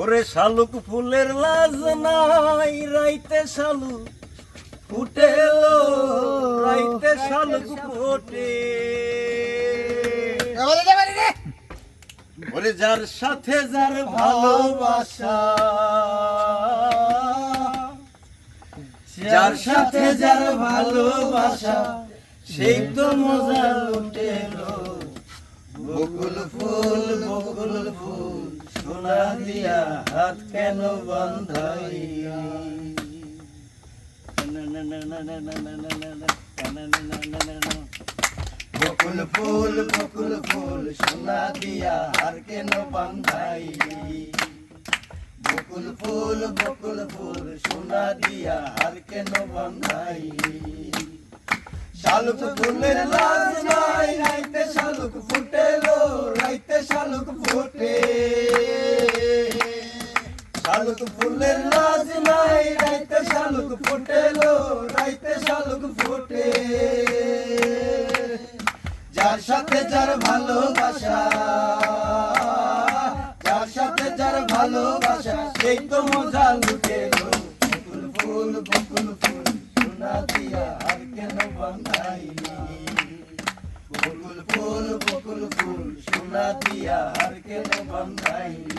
ওরে শালুক ফুলের লাজ নাই রাইতে শালু ফুটেলো রাইতে শালুক ফোটে। ওরে যার সাথে যার ভালোবাসা যার সাথে যার ভালোবাসা সেই তো মজা লুটেলো বকুল ফুল বকুল ফুল। সোনা দিয়া হাত কেন বন্ধাই বকুল ফুল বকুল ফুল, সোনা দিয়া হার কেন বান্ধাই বকুল ফুল বকুল ফুল, সোনা দিয়া হার কেন বান্ধাই শালুক ফুলের লাজ নাই, রাইতে শালুক ফুটেলো। ফুলের লাজ নাই, রাইতে শালুক ফুটেলো, রাইতে শালুক ফুটে। যার সাথে যার ভালোবাসা, যার সাথে যার ভালোবাসা সেই তো মজা লুটেলো বকুল ফুল বকুল ফুল, সোনা দিয়া আর কেন বান্ধাইলি বকুল ফুল বকুল ফুল, সোনা দিয়া আর কেন বান্ধাইলি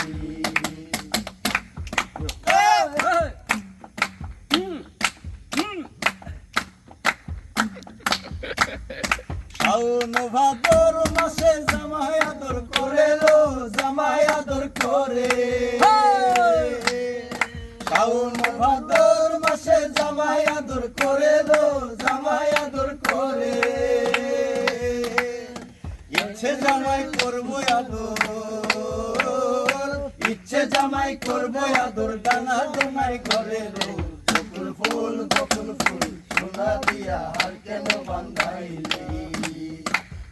শাওন ভাদর মাসে জামাই আদর করে লো, জামাই আদর করে। শাওন ভাদর মাসে জামাই আদর করে লো, জামাই আদর করে। ইচ্ছে জামাই করব আদর, ইচ্ছে জামাই করব আদর, ডানা জামাই করে লো ফুল বকুল ফুল। সোনা দিয়া আর কেন বান্ধাইলি?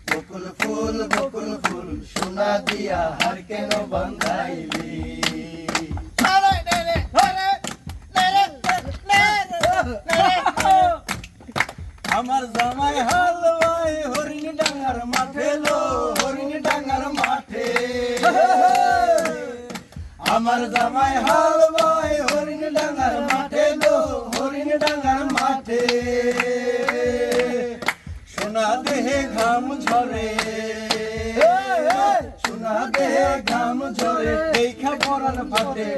বকুল ফুল বকুল ফুল সোনা দিয়া আর কেন বান্ধাইলি? আমার জামাই হালওয়াই হরিণ ডাঙ্গার মাঠে লো হরিণ ডাঙ্গার মাঠে। আমার জামাই হালওয়াই হরিণ ডাঙ্গার মাঠে সোনা দেহে ঘাম ঝরে। সোনা দেহে ঘাম ঝরে। দেখা পরান ফাটে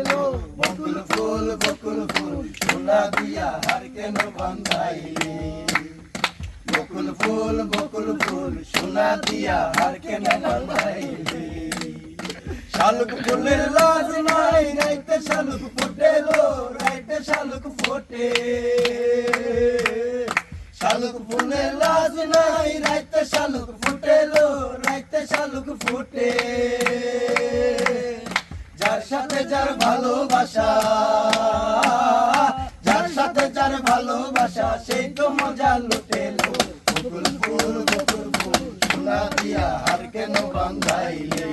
বকুল ফুল বকুল ফুল, সোনা দিয়া হার কেন বান্ধাইলি বকুল ফুল বকুল ফুল, সোনা দিয়া হার কেন বান্ধাইলি শালুক ফুলের লাজ নাই, রাইতে শালুক ফোটে লো রাইতে শালুক ফোটে। শালুক ফুলের লাজ নাই, রাইতে শালুক ফোটে লো রাইতে শালুক ফোটে। যার সাথে যার ভালোবাসা, যার সাথে যার ভালোবাসা, সেই তো মজা লুটে লো বকুল ফুল বকুল ফুল, সোনা দিয়া হার কেন বান্ধাইলে?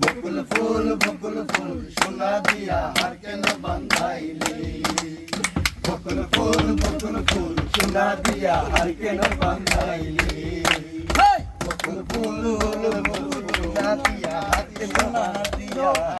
বকুল ফুল বকুল ফুল, সোনা দিয়া হার কেন বান্ধাইলি? বকুল ফুল বকুল ফুল সোনা দিয়া হার কেন বান্ধাইলি বকুল ফুল বকুল ফুল সোনা দিয়া হার কেন বান্ধাইলি